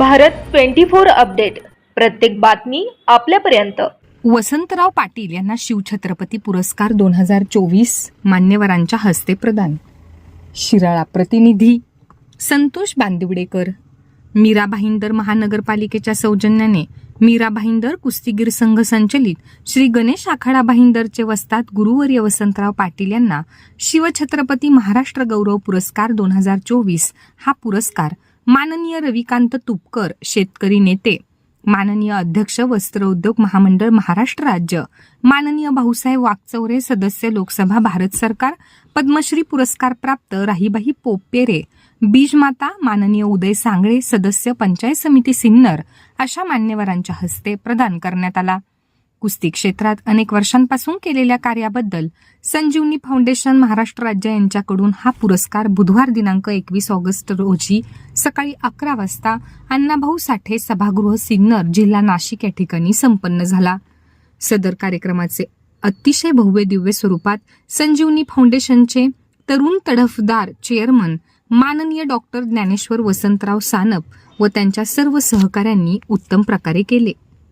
Bharat twenty four update. प्रत्येक बातमी आपल्यापर्यंत. वसंतराव पाटील यांना शिवछत्रपती पुरस्कार दोन हजार चोवीस मान्यवरांच्या हस्ते प्रदान. शिराळा प्रतिनिधी संतोष बांदिवडेकर. मीरा भाईंदर महानगरपालिकेच्या सौजन्याने मीरा भाईंदर कुस्तीगीर संघ संचलित श्री गणेश आखाडा भाईंदरचे वस्तात गुरुवर्य वसंतराव पाटील यांना शिवछत्रपती महाराष्ट्र गौरव पुरस्कार दोन हजार चोवीस हा पुरस्कार माननीय रविकांत तुपकर शेतकरी नेते माननीय अध्यक्ष वस्त्र उद्योग महामंडळ महाराष्ट्र राज्य माननीय भाऊसाहेब वाकचौरे सदस्य लोकसभा भारत सरकार पद्मश्री पुरस्कार प्राप्त राहीबाई पोपेरे बीजमाता माननीय उदय सांगळे सदस्य पंचायत समिती सिन्नर अशा मान्यवरांच्या हस्ते प्रदान करण्यात आला. कुस्ती क्षेत्रात अनेक वर्षांपासून केलेल्या कार्याबद्दल संजीवनी फाउंडेशन महाराष्ट्र राज्य यांच्याकडून हा पुरस्कार बुधवार दिनांक एकवीस ऑगस्ट रोजी सकाळी अकरा वाजता अण्णाभाऊ साठे सभागृह सिन्नर जिल्हा नाशिक या ठिकाणी संपन्न झाला. सदर कार्यक्रमाचे अतिशय भव्य दिव्य स्वरूपात संजीवनी फाउंडेशनचे तरुण तडफदार चेअरमन माननीय डॉक्टर ज्ञानेश्वर वसंतराव सानप व त्यांच्या सर्व सहकाऱ्यांनी उत्तम प्रकारे केले.